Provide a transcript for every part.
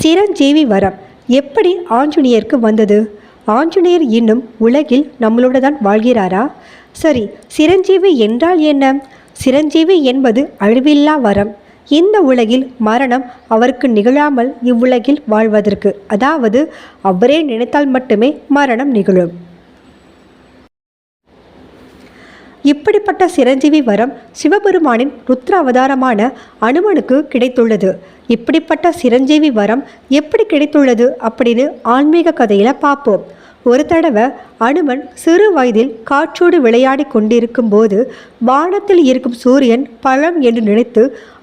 சிரஞ்சீவி வரம். எப்படி ஆஞ்சநேயருக்கு வந்தது? ஆஞ்சநேயர் இன்னும் உலகில் நம்மளோட தான் வாழ்கிறாரா? சரி சிரஞ்சீவி என்றால் என்ன? சிரஞ்சீவி என்பது அழிவில்லா வரம். இந்த உலகில் மரணம் அவருக்கு நிகழாமல் இவ்வுலகில் வாழ்வதற்கு. அதாவது அவரே நினைத்தால் மட்டுமே மரணம் நிகழும். இப்படிப்பட்ட சிரஞ்சீவி வரம் சிவபெருமானின் ருத்ர அவதாரமான அனுமனுக்கு கிடைத்துள்ளது. இப்படிப்பட்ட சிரஞ்சீவி வரம் எப்படி கிடைத்துள்ளது அப்படின்னு ஆன்மீக கதையில் பார்ப்போம். ஒரு தடவை அனுமன் சிறு வயதில் காற்றோடு விளையாடி கொண்டிருக்கும் போது வானத்தில் இருக்கும் சூரியன் பழம் என்று நினைத்து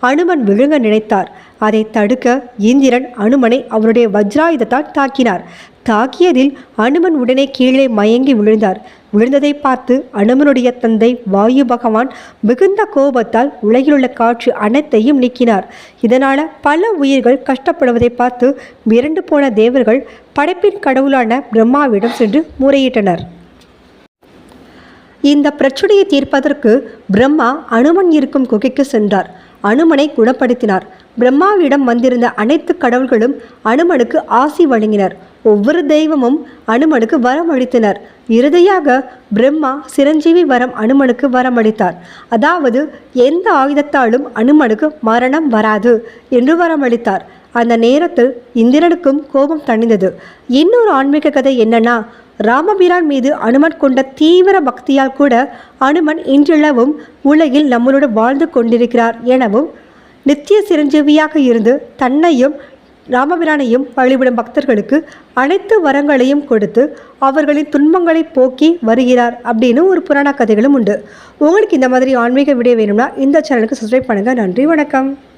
அனுமன் விழுங்க நினைத்தார். அதை தடுக்க இந்திரன் அனுமனை அவருடைய வஜ்ராயுதத்தால் தாக்கினார். தாக்கியதில் அனுமன் உடனே கீழே மயங்கி விழுந்தார். விழுந்ததை பார்த்து அனுமனுடைய தந்தை வாயு பகவான் மிகுந்த கோபத்தால் உலகிலுள்ள காற்று அனைத்தையும் நீக்கினார். இதனால் பல உயிர்கள் கஷ்டப்படுவதை பார்த்து மிரண்டு போன தேவர்கள் படைப்பின் கடவுளான பிரம்மாவிடம் சென்று முறையிட்டனர். இந்த பிரச்சனையை தீர்ப்பதற்கு பிரம்மா அனுமன் இருக்கும் குகைக்கு சென்றார். அனுமனை குணப்படுத்தினார். பிரம்மாவிடம் வந்திருந்த அனைத்து கடவுள்களும் அனுமனுக்கு ஆசி வழங்கினர். ஒவ்வொரு தெய்வமும் அனுமனுக்கு வரம் அளித்தனர். இறுதியாக பிரம்மா சிரஞ்சீவி வரம் அனுமனுக்கு வரம் அளித்தார். அதாவது எந்த ஆயுதத்தாலும் அனுமனுக்கு மரணம் வராது என்று வரம் அளித்தார். அந்த நேரத்தில் இந்திரனுக்கும் கோபம் தணிந்தது. இன்னொரு ஆன்மீக கதை என்னன்னா ராமபிரான் மீது அனுமன் கொண்ட தீவிர பக்தியால் கூட அனுமன் இன்றளவும் உலகில் நம்மளோடு வாழ்ந்து கொண்டிருக்கிறார் எனவும் நித்திய சிரஞ்சீவியாக இருந்து தன்னையும் ராமபிரானையும் வழிபடும் பக்தர்களுக்கு அனைத்து வரங்களையும் கொடுத்து அவர்களின் துன்பங்களை போக்கி வருகிறார் அப்படின்னு ஒரு புராண கதைகளும் உண்டு. உங்களுக்கு இந்த மாதிரி ஆன்மீக வீடியோ வேணும்னா இந்த சேனலுக்கு சப்ஸ்கிரைப் பண்ணுங்கள் நன்றி வணக்கம்.